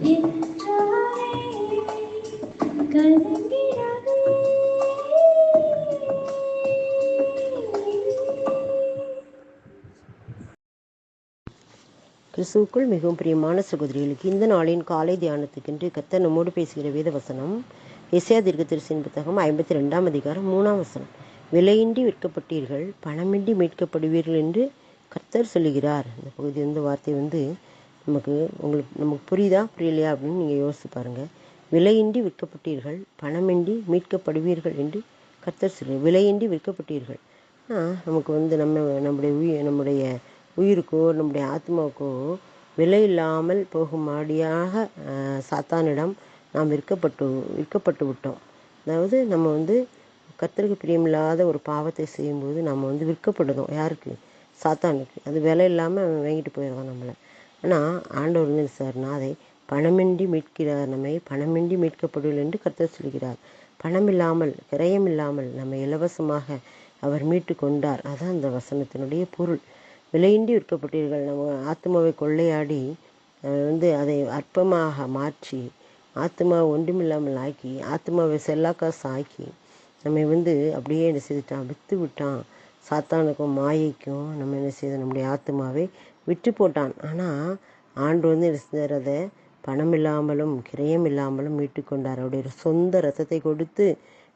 கிறிஸ்துவுக்குள் மிகவும் பிரியமான சகோதரிகளுக்கு இந்த நாளின் காலை தியானத்துக்கென்று கத்த நம்மோடு பேசுகிற வேத வசனம் எஸ்யா தீர்க்கதரிசியின் புத்தகம் ஐம்பத்தி ரெண்டாம் அதிகாரம் மூணாம் வசனம். விலையின்றி விற்கப்பட்டீர்கள் பணமின்றி மீட்கப்படுவீர்கள் என்று கர்த்தர் சொல்லுகிறார். இந்த பகுதி இந்த வார்த்தை வந்து நமக்கு உங்களுக்கு நமக்கு புரியுதா புரியலையா அப்படின்னு நீங்கள் யோசித்து பாருங்கள் விலையின்றி விற்கப்பட்டீர்கள் பணமின்றி மீட்கப்படுவீர்கள் என்று கர்த்தர் சொல்லுகிறார் விலையின்றி விற்கப்பட்டீர்கள். நமக்கு வந்து நம்ம நம்முடைய உயிர் நம்முடைய உயிருக்கோ நம்முடைய ஆத்மாவுக்கோ விலை இல்லாமல் போகும்படியாக மாடியாக சாத்தானிடம் நாம் விற்கப்பட்டு விற்கப்பட்டு விட்டோம். அதாவது நம்ம வந்து கத்தருக்கு பிரியமில்லாத ஒரு பாவத்தை செய்யும்போது நம்ம வந்து விற்கப்படுதோம் யாருக்கு? சாத்தானுக்கு. அது விலை இல்லாமல் அவன் வாங்கிட்டு போயிடுவான் நம்மளை. ஆனால் ஆண்டவர் வந்து சார்னா அதை பணமின்றி மீட்கிறார் நம்மை பணமின்றி மீட்கப்படுவில் என்று கர்த்தர் சொல்கிறார். பணம் இல்லாமல் கிரயம் இல்லாமல் நம்மை இலவசமாக அவர் மீட்டு கொண்டார் அதான் அந்த வசனத்தினுடைய பொருள். விலையின்றி விற்கப்பட்டீர்கள். நம்ம ஆத்மாவை கொள்ளையாடி வந்து அதை அற்பமாக மாற்றி ஆத்மாவை ஒன்றுமில்லாமல் ஆக்கி ஆத்மாவை செல்லாக்காசு ஆக்கி நம்மை வந்து அப்படியே என்ன செய்துட்டான்? விற்று விட்டான் சாத்தானுக்கும் மாயைக்கும் நம்ம என்ன செய்த நம்முடைய ஆத்மாவை விற்று போட்டான். ஆனால் ஆண்டு வந்து என்ன செஞ்சார்? அதை பணம் இல்லாமலும் கிரயம் இல்லாமலும் மீட்டுக்கொண்டார் அவருடைய சொந்த ரத்தத்தை கொடுத்து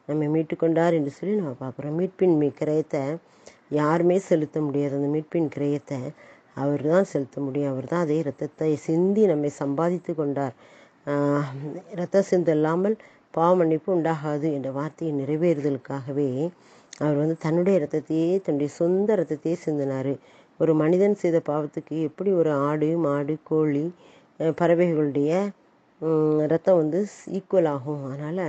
நம்மை மீட்டுக்கொண்டார் என்று சொல்லி நம்ம பார்க்குறோம். மீட்பின் மீ கிரயத்தை யாருமே செலுத்த முடியாது. அந்த மீட்பின் கிரயத்தை அவர் தான் செலுத்த முடியும். அவர் தான் அதே ரத்தத்தை சிந்தி நம்மை சம்பாதித்து கொண்டார். ஆஹ் இரத்த சிந்து இல்லாமல் பாவ மன்னிப்பு உண்டாகாது என்ற வார்த்தையை நிறைவேறுதலுக்காகவே அவர் வந்து தன்னுடைய ரத்தத்தையே தன்னுடைய சொந்த ரத்தத்தையே சிந்தினார். ஒரு மனிதன் செய்த பாவத்துக்கு எப்படி ஒரு ஆடு மாடு கோழி பறவைகளுடைய ரத்தம் வந்து ஈக்குவல் ஆகும். அதனால்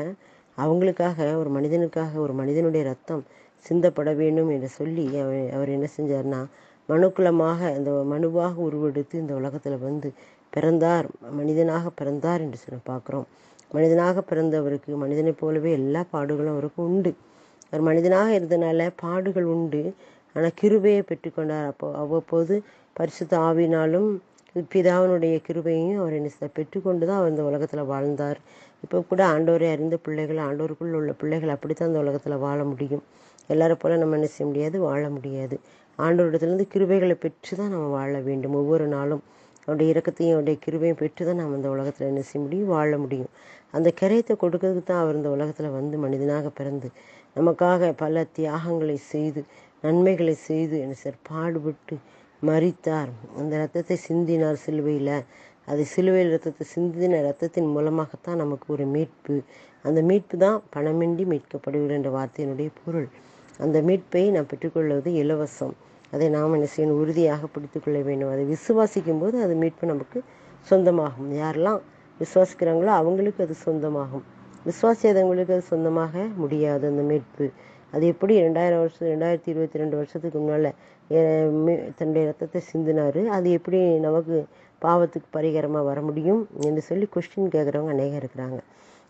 அவங்களுக்காக ஒரு மனிதனுக்காக ஒரு மனிதனுடைய ரத்தம் சிந்தப்பட வேண்டும் என்று சொல்லி அவர் அவர் என்ன செஞ்சார்னா மனுக்குலமாக அந்த மனுவாக உருவெடுத்து இந்த உலகத்தில் வந்து பிறந்தார். மனிதனாக பிறந்தார் என்று சொல்லி பார்க்குறோம். மனிதனாக பிறந்தவருக்கு மனிதனைப் போலவே எல்லா பாடுகளும் அவருக்கு உண்டு. அவர் மனிதனாக இருந்தனால பாடுகள் உண்டு. ஆனால் கிருபையை பெற்றுக்கொண்டார் அப்போ அவ்வப்போது பரிசுத்த ஆவினாலும் பிதாவினுடைய கிருபையையும் அவர் என்ன பெற்றுக்கொண்டு தான் அவர் இந்த உலகத்தில் வாழ்ந்தார். இப்போ கூட ஆண்டோரை அறிந்த பிள்ளைகள் ஆண்டவருக்குள் உள்ள பிள்ளைகள் அப்படித்தான் இந்த உலகத்தில் வாழ முடியும். எல்லாரை போல நம்ம என்ன செய்ய முடியாது? வாழ முடியாது. ஆண்டோரிடத்துலேருந்து கிருபைகளை பெற்று தான் நம்ம வாழ வேண்டும். ஒவ்வொரு நாளும் அவருடைய இறக்கத்தையும் அவருடைய கிருபையும் பெற்று தான் நம்ம இந்த உலகத்தில் என்ன செய்ய முடியும்? வாழ முடியும். அந்த கரையத்தை கொடுக்கறதுக்கு தான் அவர் இந்த உலகத்தில் வந்து மனிதனாக பிறந்து நமக்காக பல தியாகங்களை செய்து நன்மைகளை செய்து என்ன சார் பாடுபட்டு மறித்தார் அந்த ரத்தத்தை சிந்தினார் சிலுவையில். அது சிலுவையில் ரத்தத்தை சிந்தின ரத்தத்தின் மூலமாகத்தான் நமக்கு ஒரு மீட்பு. அந்த மீட்பு தான் பணமின்றி மீட்கப்படுகிறது என்ற வார்த்தையினுடைய பொருள். அந்த மீட்பை நாம் பெற்றுக்கொள்வது இலவசம். அதை நாம் என்ன செய்யணும்? உறுதியாக பிடித்துக்கொள்ள வேண்டும். அதை விசுவாசிக்கும் போது அது மீட்பு நமக்கு சொந்தமாகும். யாரெல்லாம் விசுவாசிக்கிறாங்களோ அவங்களுக்கு அது சொந்தமாகும். விசுவாசியாதவங்களுக்கு அது சொந்தமாக முடியாது அந்த மீட்பு. அது எப்படி ரெண்டாயிரம் வருஷம் ரெண்டாயிரத்தி இருபத்தி ரெண்டு வருஷத்துக்கு முன்னால் தன்னுடைய ரத்தத்தை சிந்தினாரு அது எப்படி நமக்கு பாவத்துக்கு பரிகாரமாக வர முடியும் என்று சொல்லி கொஸ்டின் கேட்குறவங்க அநேகம் இருக்கிறாங்க.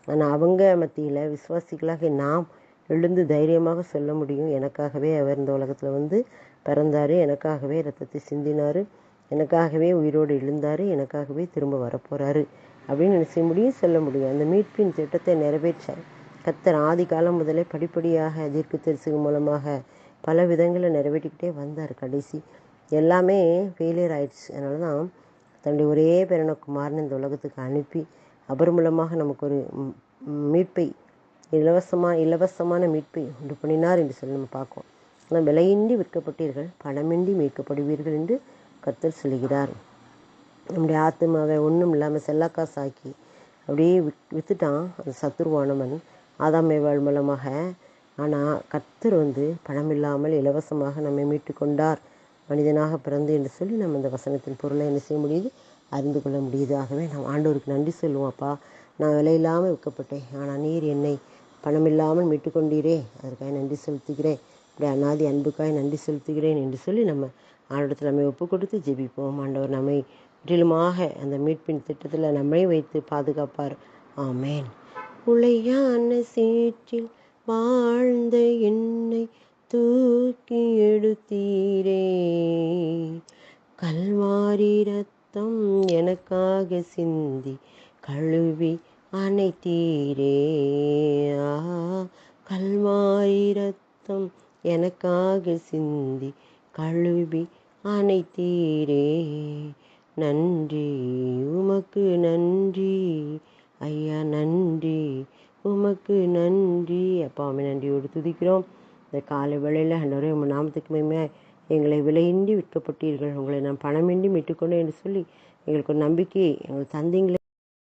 ஆனால் அவங்க மத்தியில் விசுவாசிகளாக நாம் எழுந்து தைரியமாக சொல்ல முடியும். எனக்காகவே அவர் இந்த உலகத்தில் வந்து பிறந்தார் எனக்காகவே ரத்தத்தை சிந்தினார் எனக்காகவே உயிரோடு எழுந்தார் எனக்காகவே திரும்ப வரப்போகிறாரு அப்படின்னு நினைச்ச முடியும் சொல்ல முடியும். அந்த மீட்பின் திட்டத்தை நிறைவேற்ற கத்தர் ஆதி காலம் முதலே படிப்படியாக தீர்க்க தரிசிகள் மூலமாக பல விதங்களை நிறைவேற்றிக்கிட்டே வந்தார் கடைசி. எல்லாமே ஃபெயிலியர் ஆயிடுச்சு. அதனால தான் தன்னுடைய ஒரே பேரன இந்த உலகத்துக்கு அனுப்பி அவர் மூலமாக நமக்கு ஒரு மீட்பை இலவசமாக இலவசமான மீட்பை உண்டு பண்ணினார் என்று சொல்லி நம்ம பார்க்கோம் ஆனால் விலையின்றி விற்கப்பட்டீர்கள் பணமின்றி மீட்கப்படுவீர்கள் என்று கத்தர் சொல்கிறார். நம்முடைய ஆத்மாவை ஒன்றும் இல்லாமல் செல்லாக்காசாக்கி அப்படியே வித் வித்துட்டான் அந்த சத்துருவானவன். ஆதாமேவாள் மூலமாக. ஆனால் கர்த்தர் வந்து பணம் இல்லாமல் இலவசமாக நம்மை மீட்டு கொண்டார் மனிதனாக பிறந்து என்று சொல்லி நம்ம இந்த வசனத்தின் பொருளை என்ன செய்ய முடியுது? அறிந்து கொள்ள முடியுது. ஆகவே நாம் ஆண்டவருக்கு நன்றி சொல்லுவோம் அப்பா. நான் விலையில்லாமல் விற்கப்பட்டேன். ஆனால் நீர் என்னை பணம் இல்லாமல் மீட்டு கொண்டீரே அதற்காக நன்றி செலுத்துகிறேன். இப்படி அநாதி அன்புக்காய் நன்றி செலுத்துகிறேன் என்று சொல்லி நம்ம ஆண்டவரத்தில் நம்மை ஒப்பு கொடுத்து ஜெபிப்போம். ஆண்டவர் நம்மை முற்றிலுமாக அந்த மீட்பின் திட்டத்தில் நம்மை வைத்து பாதுகாப்பார். ஆமேன். உளையான சேற்றில் வாழ்ந்த என்னை தூக்கி எடுத்தீரே. கல்வாரி ரத்தம் எனக்காக சிந்தி கழுவி அணைத்தீரே. ஆ கல்வாரி ரத்தம் எனக்காக சிந்தி கழுவி அணைத்தீரே. நன்றி உமக்கு நன்றி. ஐயா நன்றி. உமக்கு நன்றி. அப்பாவை நன்றியோடு துதிக்கிறோம். இந்த காலை வேளையில் ஆண்டவரே உங்கள் நாமத்துக்கு எங்களை விலையின்றி விற்கப்பட்டீர்கள். உங்களை நான் பணமின்றி மீட்டுக்கொண்டேன் என்று சொல்லி எங்களுக்கு ஒரு நம்பிக்கையை எங்கள் தந்தீங்களே